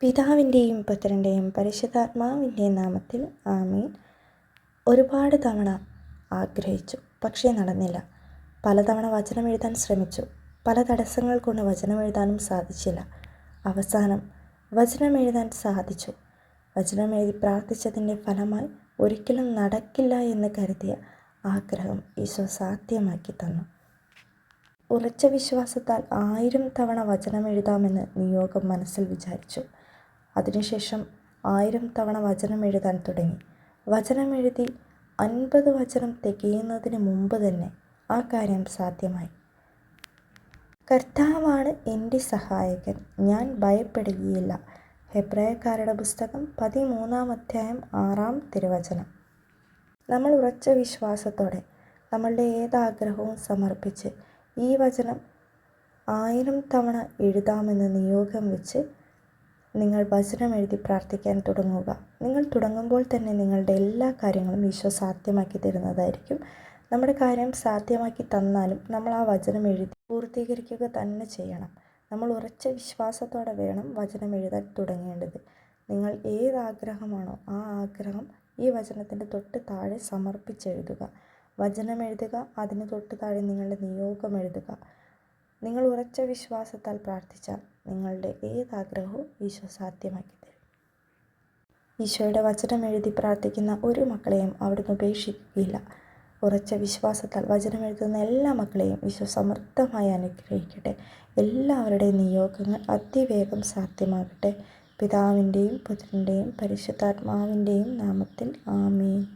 പിതാവിന്റെയും പുത്രന്റെയും പരിശുദ്ധാത്മാവിന്റെയും നാമത്തിൽ ആമീൻ. ഒരുപാട് തവണ ആഗ്രഹിച്ചു പക്ഷേ നടന്നില്ല. പലതവണ വചനം എഴുതാൻ ശ്രമിച്ചു. പല തടസ്സങ്ങൾ കൊണ്ട് വചനം എഴുതാനും സാധിച്ചില്ല. അവസാനം വചനം എഴുതാൻ സാധിച്ചു. വചനം എഴുതി പ്രാർത്ഥിച്ചതിന്റെ ഫലമായി ഒരിക്കലും നടക്കില്ല എന്ന് കരുതിയ ആഗ്രഹം ഈശോ സാധ്യമാക്കി തന്നു. ഉറച്ച വിശ്വാസത്താൽ ആയിരം തവണ വചനം എഴുതാമെന്ന് നിയോഗം മനസ്സിൽ വിചാരിച്ചു. അതിനുശേഷം ആയിരം തവണ വചനം എഴുതാൻ തുടങ്ങി. വചനം എഴുതി അൻപത് വചനം തികയുന്നതിന് മുമ്പ് തന്നെ ആ കാര്യം സാധ്യമായി. കർത്താവാണ് എന്റെ സഹായകൻ. ഞാൻ ഭയപ്പെടുകയില്ല ഹെബ്രായക്കാരുടെ പുസ്തകം പതിമൂന്നാം അധ്യായം ആറാം തിരുവചനം. നമ്മൾ ഉറച്ച വിശ്വാസത്തോടെ നമ്മളുടെ ഏതാഗ്രഹവും സമർപ്പിച്ച് ഈ വചനം ആയിരം തവണ എഴുതാമെന്ന് നിയോഗം വെച്ച് നിങ്ങൾ വചനം എഴുതി പ്രാർത്ഥിക്കാൻ തുടങ്ങുക. നിങ്ങൾ തുടങ്ങുമ്പോൾ തന്നെ നിങ്ങളുടെ എല്ലാ കാര്യങ്ങളും ഈശോ സാധ്യമാക്കി തരുന്നതായിരിക്കും. നമ്മുടെ കാര്യം സാധ്യമാക്കി തന്നാലും നമ്മൾ ആ വചനം എഴുതി പൂർത്തീകരിക്കുക തന്നെ ചെയ്യണം. നമ്മൾ ഉറച്ച വിശ്വാസത്തോടെ വേണം വചനം എഴുതാൻ തുടങ്ങേണ്ടത്. നിങ്ങൾ ഏത് ആഗ്രഹമാണോ ആ ആഗ്രഹം ഈ വചനത്തിന്റെ തൊട്ട് താഴെ സമർപ്പിച്ചെഴുതുക. വചനം എഴുതുക അതിന് തൊട്ട് താഴെ നിങ്ങളുടെ നിയോഗം എഴുതുക. നിങ്ങൾ ഉറച്ച വിശ്വാസത്താൽ പ്രാർത്ഥിച്ചാൽ നിങ്ങളുടെ ഏതാഗ്രഹവും ഈശോ സാധ്യമാക്കി തരും. ഈശോയുടെ വചനം എഴുതി പ്രാർത്ഥിക്കുന്ന ഒരു മക്കളെയും അവിടുന്ന് ഉപേക്ഷിക്കുകയില്ല. ഉറച്ച വിശ്വാസത്താൽ വചനം എഴുതുന്ന എല്ലാ മക്കളെയും ഈശോ സമൃദ്ധമായി അനുഗ്രഹിക്കട്ടെ. എല്ലാവരുടെയും നിയോഗങ്ങൾ അതിവേഗം സാധ്യമാകട്ടെ. പിതാവിന്റെയും പുത്രന്റെയും പരിശുദ്ധാത്മാവിന്റെയും നാമത്തിൽ ആമീൻ.